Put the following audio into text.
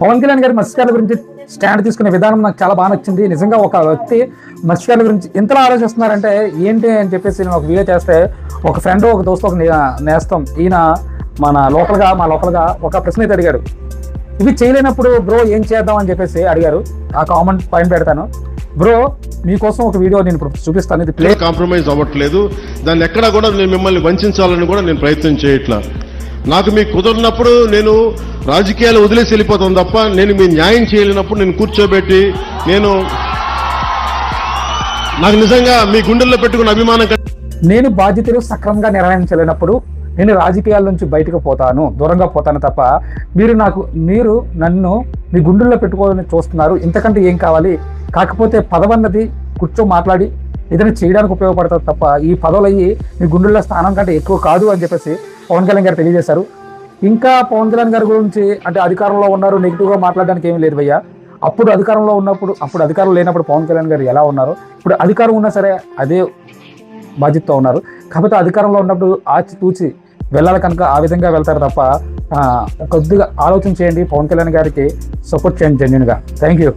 పవన్ కళ్యాణ్ గారి మత్స్యకారుల గురించి స్టాండ్ తీసుకునే విధానం నాకు చాలా బాగా నచ్చింది. నిజంగా ఒక వ్యక్తి మత్స్యకారుల గురించి ఇంతలా ఆలోచిస్తున్నారంటే ఏంటి అని చెప్పేసి నేను ఒక వీడియో చేస్తే ఒక ఫ్రెండ్ ఒక దోస్తు ఒక నేస్తాం ఈయన మన లోకల్గా మా లోకల్గా ఒక ప్రశ్న అయితే అడిగాడు. ఇవి చేయలేనప్పుడు బ్రో ఏం చేద్దాం అని చెప్పేసి అడిగారు. ఆ కామెంట్ పాయింట్ పెడతాను. బ్రో మీకోసం ఒక వీడియో నేను ఇప్పుడు చూపిస్తాను. ఇది ప్లే కాంప్రమైజ్ అవ్వట్లేదు. దాన్ని ఎక్కడా కూడా నేను మిమ్మల్ని వంచాలని కూడా నేను ప్రయత్నం చేయట్లా. నాకు మీకు కుదరినప్పుడు నేను రాజకీయాలు వదిలేసి వెళ్ళిపోతాను తప్ప నేను మీ న్యాయం చేయలేనప్పుడు నేను కూర్చోబెట్టి నేను నాకు నిజంగా మీ గుండెల్లో పెట్టుకున్న అభిమానం నేను బాధ్యతలు సక్రమంగా నిర్వహించలేనప్పుడు నేను రాజకీయాల నుంచి బయటకు పోతాను దూరంగా పోతాను తప్ప మీరు నాకు మీరు నన్ను మీ గుండెల్లో పెట్టుకోవాలని చూస్తున్నారు. ఇంతకంటే ఏం కావాలి? కాకపోతే పదవన్నది కూర్చో మాట్లాడి ఏదైనా చేయడానికి ఉపయోగపడుతుంది తప్ప ఈ పదవులు అయ్యి మీ గుండెల్లో స్థానం కంటే ఎక్కువ కాదు అని చెప్పేసి పవన్ కళ్యాణ్ గారు తెలియజేశారు. ఇంకా పవన్ కళ్యాణ్ గారి గురించి అంటే అధికారంలో ఉన్నారు నెగిటివ్గా మాట్లాడడానికి ఏమీ లేదు భయ్యా. అప్పుడు అధికారంలో ఉన్నప్పుడు అప్పుడు అధికారం లేనప్పుడు పవన్ కళ్యాణ్ గారు ఎలా ఉన్నారు? ఇప్పుడు అధికారం ఉన్నా సరే అదే బాధ్యతతో ఉన్నారు. కాకపోతే అధికారంలో ఉన్నప్పుడు ఆచితూచి వెళ్ళాలి కనుక ఆ విధంగా వెళ్తారు తప్ప కొద్దిగా ఆలోచన చేయండి పవన్ కళ్యాణ్ గారికి సపోర్ట్ చేయండి జెన్యున్గా థ్యాంక్ యూ